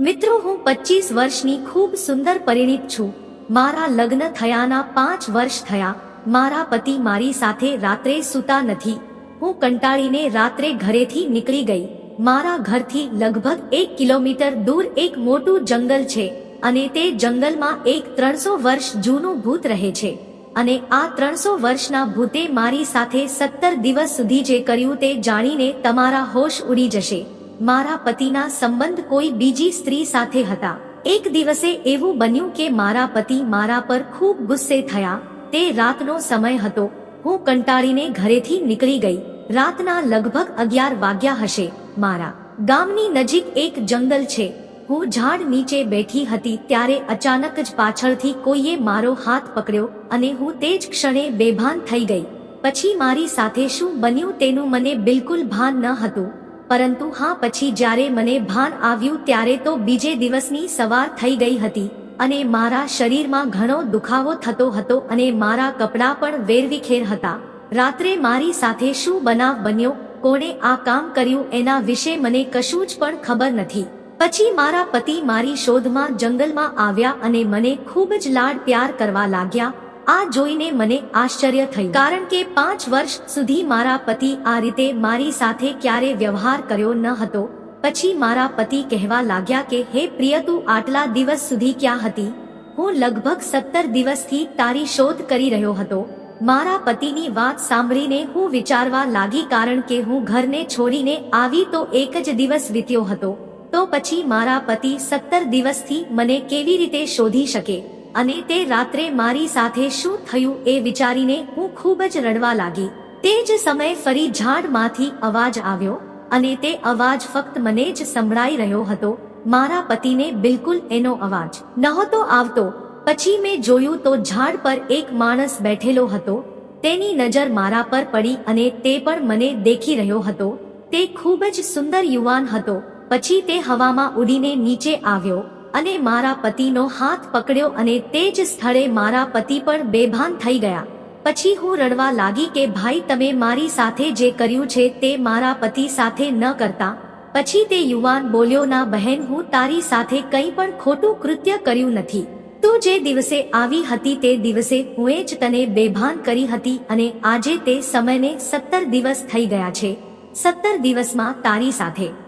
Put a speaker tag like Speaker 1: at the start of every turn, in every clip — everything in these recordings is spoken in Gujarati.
Speaker 1: મિત્રો, હું પચીસ વર્ષની ખૂબ સુંદર પરિણીત છું. મારા લગ્ન થયાના પાંચ વર્ષ થયા. મારા પતિ મારી સાથે રાત્રે સૂતા નથી. હું કંટાળીને રાત્રે ઘરેથી નીકળી ગઈ. મારા ઘરથી લગભગ એક કિલોમીટર દૂર એક મોટું જંગલ છે અને તે જંગલમાં એક ત્રણસો વર્ષ જૂનું ભૂત રહે છે. અને આ ત્રણસો વર્ષના ભૂતે મારી સાથે સત્તર દિવસ સુધી જે કર્યું તે જાણીને તમારા હોશ ઉડી જશે. મારા પતિના સંબંધ કોઈ બીજી સ્ત્રી સાથે હતા. એક દિવસે એવું બન્યું કે મારા પતિ મારા પર ખૂબ ગુસ્સે થયા. તે રાતનો સમય હતો. હું કંટાળીને ઘરેથી નીકળી ગઈ. રાતના લગભગ અગિયાર વાગ્યા હશે. મારા ગામની નજીક એક જંગલ છે. હું ઝાડ નીચે બેઠી હતી ત્યારે અચાનક જ પાછળથી કોઈએ મારો હાથ પકડ્યો અને હું તે જ ક્ષણે બેભાન થઈ ગઈ. પછી મારી સાથે શું બન્યું તેનું મને બિલકુલ ભાન ન હતું. પરંતુ હા, પછી જ્યારે મને ભાન આવ્યું ત્યારે તો બીજે દિવસની સવાર થઈ ગઈ હતી અને મારા શરીરમાં ઘણો દુખાવો થતો હતો અને મારા કપડાં પણ વેરવિખેર હતા. રાત્રે મારી સાથે શું બનાવ બન્યો, કોણે આ કામ કર્યું એના વિશે મને કશું જ પણ ખબર નથી. પછી મારા પતિ મારી શોધમાં જંગલમાં આવ્યા અને મને ખૂબ જ લાડ પ્યાર કરવા લાગ્યા આ જોઈને મને આશ્ચર્ય થયું. કારણ કે પાંચ વર્ષ સુધી મારા પતિ આ રીતે મારી સાથે ક્યારે વ્યવહાર કર્યો ન હતો, પછી મારા પતિ કહેવા લાગ્યા કે, હે પ્રિય, તું આટલા દિવસ સુધી ક્યાં હતી? હું લગભગ સત્તર દિવસથી તારી શોધ કરી રહ્યો હતો. મારા પતિની વાત સાંભળીને હું વિચારવા લાગી કારણ કે હું ઘરને છોડીને આવી તો એક જ દિવસ વીત્યો હતો. તો પછી મારા પતિ સત્તર દિવસથી મને કેવી રીતે શોધી શકે? અને તે રાત્રે મારી સાથે શું થયું એ વિચારીને હું ખૂબ જ રડવા લાગી. તે જ સમયે ફરી ઝાડમાંથી અવાજ આવ્યો અને તે અવાજ ફક્ત મને જ સંભળાઈ રહ્યો હતો. મારા પતિને બિલકુલ એનો અવાજ નહોતો આવતો. પછી મેં જોયું તો ઝાડ પર એક માણસ બેઠેલો હતો. તેની નજર મારા પર પડી અને તે પણ મને દેખી રહ્યો હતો. તે ખૂબ જ સુંદર યુવાન હતો. પછી તે હવામાં ઉડીને નીચે આવ્યો. અને મારા પતિનો હાથ પકડ્યો અને તે જ સ્થળે મારા પતિ પણ બેભાન થઈ ગયા. પછી હું રડવા લાગી કે, ભાઈ, તમે મારી સાથે જે કર્યું છે તે મારા પતિ સાથે ન કરતા. પછી તે યુવાન બોલ્યો, ના બહેન, હું તારી સાથે કંઈ પણ ખોટું કૃત્ય કર્યું નથી. તું જે દિવસે આવી હતી તે દિવસે હું જ તને બેભાન કરી હતી અને આજે તે સમયને સત્તર દિવસ થઈ ગયા છે. સત્તર દિવસમાં તારી સાથે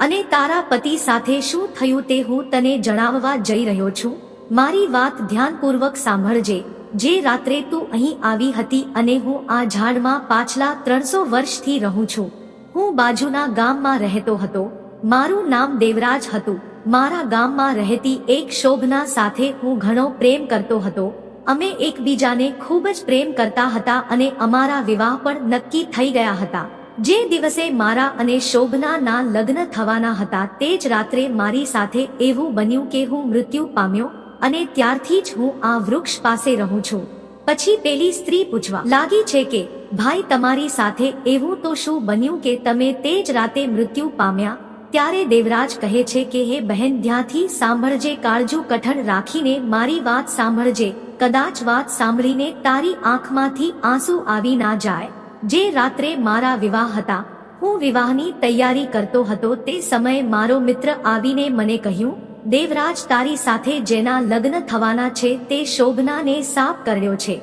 Speaker 1: અને તારા પતિ સાથે શું થયું તે હું તને જણાવવા જઈ રહ્યો છું. મારી વાત ધ્યાનપૂર્વક સાંભળજે. જે રાત્રે તું અહીં આવી હતી અને હું આ ઝાડમાં પાછલા ત્રણસો વર્ષથી રહું છું. હું બાજુના ગામમાં રહેતો હતો. મારું નામ દેવરાજ હતું. મારા ગામમાં રહેતી એક શોભના સાથે હું ઘણો પ્રેમ કરતો હતો. અમે એકબીજાને ખૂબ જ પ્રેમ કરતા હતા અને અમારા વિવાહ પણ નક્કી થઈ ગયા હતા. જે દિવસે મારા અને શોભનાના લગ્ન થવાના હતા તે જ રાત્રે મારી સાથે એવું બન્યું કે હું મૃત્યુ પામ્યો અને ત્યારથી જ હું આ વૃક્ષ પાસે રહું છું. પછી પેલી સ્ત્રી પૂછવા લાગી છે કે, ભાઈ, તમારી સાથે એવું તો શું બન્યું કે તમે તે જ રાતે મૃત્યુ પામ્યા? ત્યારે દેવરાજ કહે છે કે, હે બહેન, ધ્યાનથી સાંભળજે, કાળજુ કઠણ રાખીને મારી વાત સાંભળજે. કદાચ વાત સાંભળીને તારી આંખમાંથી આંસુ આવી ના જાય. જે રાત્રે મારા વિવાહ હતા, હું વિવાહની તૈયારી કરતો હતો તે સમયે મારો મિત્ર આવીને મને કહ્યું, દેવરાજ તારી સાથે જેના લગ્ન થવાના છે તે શોભનાને સાફ કર્યો છે.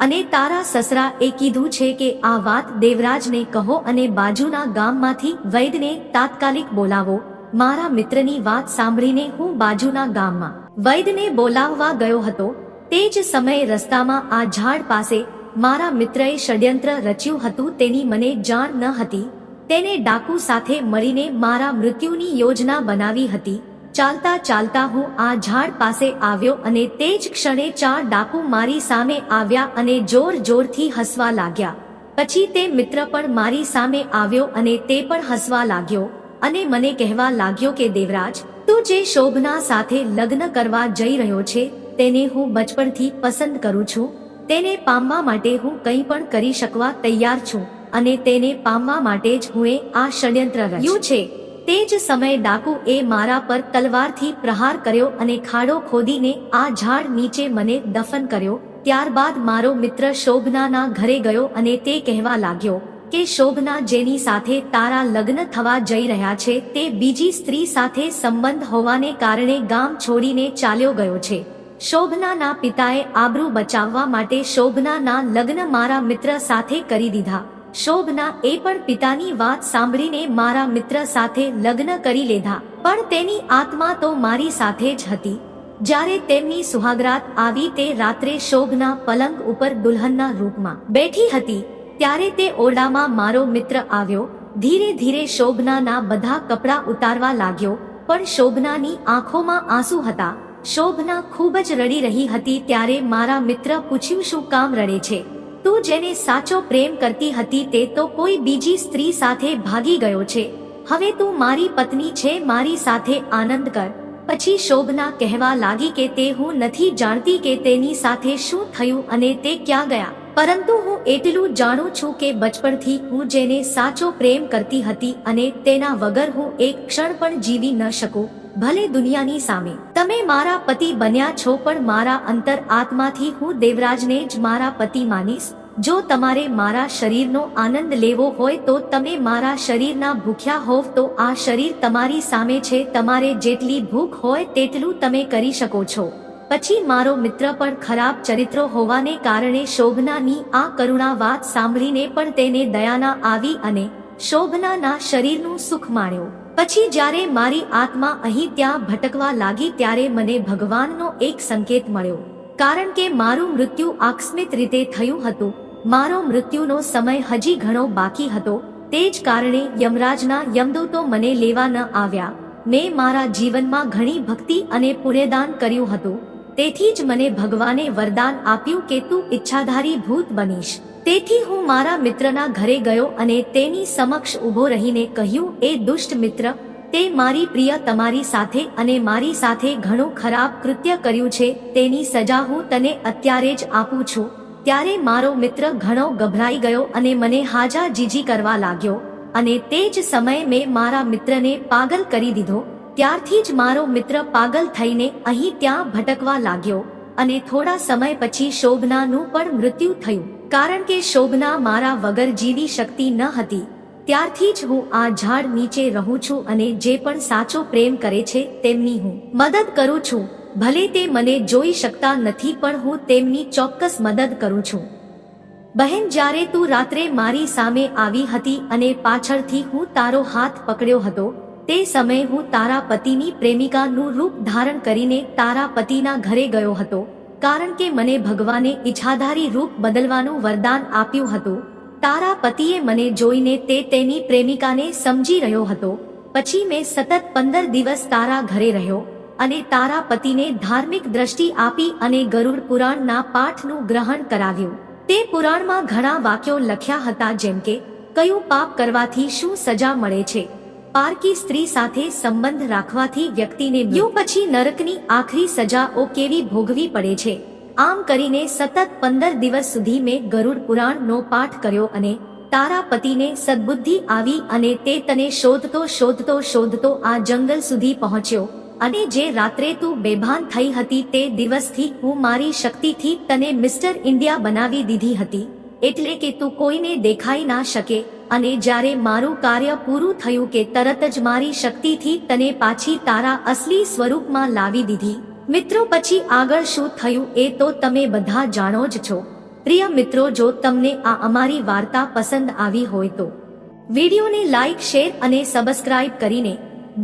Speaker 1: અને તારા સસરા એ કીધું છે કે આ વાત દેવરાજને કહો અને બાજુના ગામમાંથી વૈદને તાત્કાલિક બોલાવો. મારા મિત્રની વાત સાંભળીને હું બાજુના ગામમાં વૈદને બોલાવવા ગયો હતો. તે જ સમયે રસ્તામાં આ ઝાડ પાસે મારા મિત્રએ ષડયંત્ર રચ્યું હતું, તેની મને જાણ ન હતી. તેને ડાકુ સાથે મળીને મારા મૃત્યુની યોજના બનાવી હતી. ચાલતા ચાલતા હું આ ઝાડ પાસે આવ્યો અને તે જ ક્ષણે ચાર ડાકુ મારી સામે આવ્યા અને જોર જોરથી હસવા લાગ્યા. પછી તે મિત્ર પણ મારી સામે આવ્યો અને તે પણ હસવા લાગ્યો અને મને કહેવા લાગ્યો કે, દેવરાજ, તું જે શોભના સાથે લગ્ન કરવા જઈ રહ્યો છે, તેને હું બચપણથી પસંદ કરું છું. તેને પામવા માટે હું કંઈ પણ કરી શકવા તૈયાર છું અને તેને પામવા માટે જ હું આ ષડયંત્ર રચ્યું છે. તે જ સમયે ડાકુ એ મારા પર તલવારથી પ્રહાર કર્યો અને ખાડો ખોદીને આ ઝાડ નીચે મને દફન કર્યો ત્યારબાદ મારો મિત્ર શોભનાના ઘરે ગયો અને તે કહેવા લાગ્યો કે શોભના જેની સાથે તારા લગ્ન થવા જઈ રહ્યા છે તે બીજી સ્ત્રી સાથે સંબંધ હોવાને કારણે ગામ છોડીને ચાલ્યો ગયો છે. શોભનાના પિતાએ આબરૂ બચાવવા માટે શોભનાના લગ્ન મારા મિત્ર સાથે કરી દીધા. શોભના એ પણ પિતાની વાત સાંભળીને મારા મિત્ર સાથે લગ્ન કરી લીધા. પણ તેની આત્મા તો મારી સાથે જ હતી. જ્યારે તેમની સુહાગરાત આવી તે રાત્રે શોભના પલંગ ઉપર દુલ્હનના રૂપમાં બેઠી હતી, ત્યારે તે ઓરડામાં મારો મિત્ર આવ્યો. ધીરે ધીરે શોભનાના બધા કપડાં ઉતારવા લાગ્યો, પણ શોભનાની આંખોમાં આંસુ હતા. શોભના ખૂબ જ રડી રહી હતી ત્યારે મારા મિત્ર પૂછ્યું શું કામ રડે છે? તું જેને સાચો પ્રેમ કરતી હતી તે તો કોઈ બીજી સ્ત્રી સાથે ભાગી ગયો છે. હવે તું મારી પત્ની છે, મારી સાથે આનંદ કર. પછી શોભના કહેવા લાગી કે તે હું નથી જાણતી કે તેની સાથે શું થયું અને તે ક્યાં ગયા. પરંતુ હું એટલું જાણું છું કે બચપણથી હું જેને સાચો પ્રેમ કરતી હતી અને તેના વગર હું એક ક્ષણ પણ જીવી ન શકું, ભલે દુનિયાની સામે. તમે મારા પતિ બન્યા છો પણ મારા અંતર આત્માથી હું દેવરાજને જ મારા પતિ માનીશ. જો તમારે મારા શરીરનો આનંદ લેવો હોય તો તમે મારા શરીરના ભૂખ્યા હોવ તો આ શરીર તમારી સામે છે. તમારે જેટલી ભૂખ હોય તેટલું તમે કરી શકો છો. પછી મારો મિત્ર પણ ખરાબ ચરિત્રો હોવાને કારણે શોભનાની આ કરુણા વાત સાંભળીને પણ તેને દયાના આવી અને શોભનાના શરીરનું સુખ માણ્યો. પછી જ્યારે મારી આત્મા અહીં ત્યાં ભટકવા લાગી ત્યારે મને ભગવાનનો એક સંકેત મળ્યો. કારણ કે મારું મૃત્યુ આકસ્મિક રીતે થયું હતું, મારો મૃત્યુનો સમય હજી ઘણો બાકી હતો, તે જ કારણે યમરાજના યમદૂતો મને લેવા ન આવ્યા. મેં મારા જીવનમાં ઘણી ભક્તિ અને પુણ્યદાન કર્યું હતું, તેથી જ મને ભગવાને વરદાન આપ્યું કે તું ઈચ્છાધારી ભૂત બનીશ. તેથી હું મારા મિત્રના ઘરે ગયો અને તેની સમક્ષ ઊભો રહીને કહ્યું, એ દુષ્ટ મિત્ર, તે મારી પ્રિય તમારી સાથે અને મારી સાથે ઘણું ખરાબ કૃત્ય કર્યું છે, તેની સજા હું તને અત્યારે જ આપું છું. ત્યારે મારો મિત્ર ઘણો ગભરાઈ ગયો અને મને હાજા જીજી કરવા લાગ્યો. અને તે જ સમયે મેં મારા મિત્રને પાગલ કરી દીધો. ત્યારથી જ મારો મિત્ર પાગલ થઈને અહીં ત્યાં ભટકવા લાગ્યો. અને થોડા સમય પછી શોભનાનું પણ મૃત્યુ થયું. કારણ કે શોભના મારા વગર જીવી શકતી ન હતી. ત્યારથી જ હું આ ઝાડ નીચે રહું છું અને જે પણ સાચો પ્રેમ કરે છે તેમની હું મદદ કરું છું. ભલે તે મને જોઈ શકતા નથી પણ હું તેમની ચોક્કસ મદદ કરું છું. બહેન, જ્યારે તું રાત્રે મારી સામે આવી હતી અને પાછળથી હું તારો હાથ પકડ્યો હતો, તે સમયે હું તારા પતિની પ્રેમિકાનું રૂપ ધારણ કરીને તારા પતિના ઘરે ગયો હતો. કારણ કે મને ભગવાને ઈચ્છાધારી રૂપ બદલવાનું વરદાન આપ્યું હતું. તારા પતિએ મને જોઈને તે તેની પ્રેમિકાને સમજી રહ્યો હતો. પછી મેં સતત પંદર દિવસ તારા ઘરે રહ્યો અને તારા પતિને ધાર્મિક દ્રષ્ટિ આપી અને ગરુડ પુરાણના પાઠનું ગ્રહણ કરાવ્યું. તે પુરાણમાં ઘણા વાક્યો લખ્યા હતા જેમ કે, કયું પાપ કરવાથી શું સજા મળે છે? પારકી સ્ત્રી સાથે સંબંધ રાખવાથી વ્યક્તિને મૃત્યુ પછી નરકની આખરી સજાઓ કેવી ભોગવી પડે છે. આમ કરીને સતત પંદર દિવસ સુધી મેં ગરુડ પુરાણનો પાઠ કર્યો અને તારા પતિને સદબુદ્ધિ આવી અને તે તને શોધતો શોધતો શોધતો આ જંગલ સુધી પહોંચ્યો. અને જે રાત્રે તું બેભાન થઈ હતી તે દિવસથી હું મારી શક્તિથી તને મિસ્ટર ઇન્ડિયા બનાવી દીધી હતી. એટલે કે તું કોઈને દેખાઈ ના શકે. અને જ્યારે મારું કાર્ય પૂરું થયું કે તરત જ મારી શક્તિથી તને પાછી તારા અસલી સ્વરૂપમાં લાવી દીધી. મિત્રો, પછી આગળ શું થયું એ તો તમે બધા જાણો જ છો. પ્રિય મિત્રો, જો તમને આ અમારી વાર્તા પસંદ આવી હોય તો વિડીયોને લાઇક શેર અને સબસ્ક્રાઇબ કરીને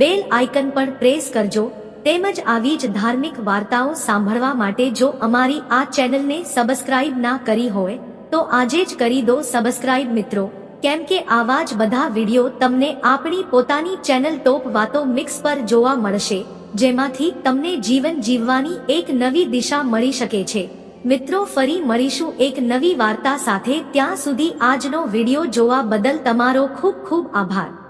Speaker 1: બેલ આઇકન પણ પ્રેસ કરજો. તેમજ આવી જ ધાર્મિક વાર્તાઓ સાંભળવા માટે જો અમારી આ ચેનલને સબસ્ક્રાઇબ ના કરી હોય, તો આજે જ કરી દો સબસ્ક્રાઇબ મિત્રો. કેમ કે આવા જ બધા વીડિયો તમને આપણી પોતાની ચેનલ ટોપ વાતો મિક્સ પર જોવા મળશે, જેમાંથી તમને જીવન જીવવાની એક નવી દિશા મળી શકે છે. મિત્રો, ફરી મળીશું એક નવી વાર્તા સાથે. ત્યાં સુધી આજનો વીડિયો જોવા બદલ તમારો ખૂબ ખૂબ આભાર.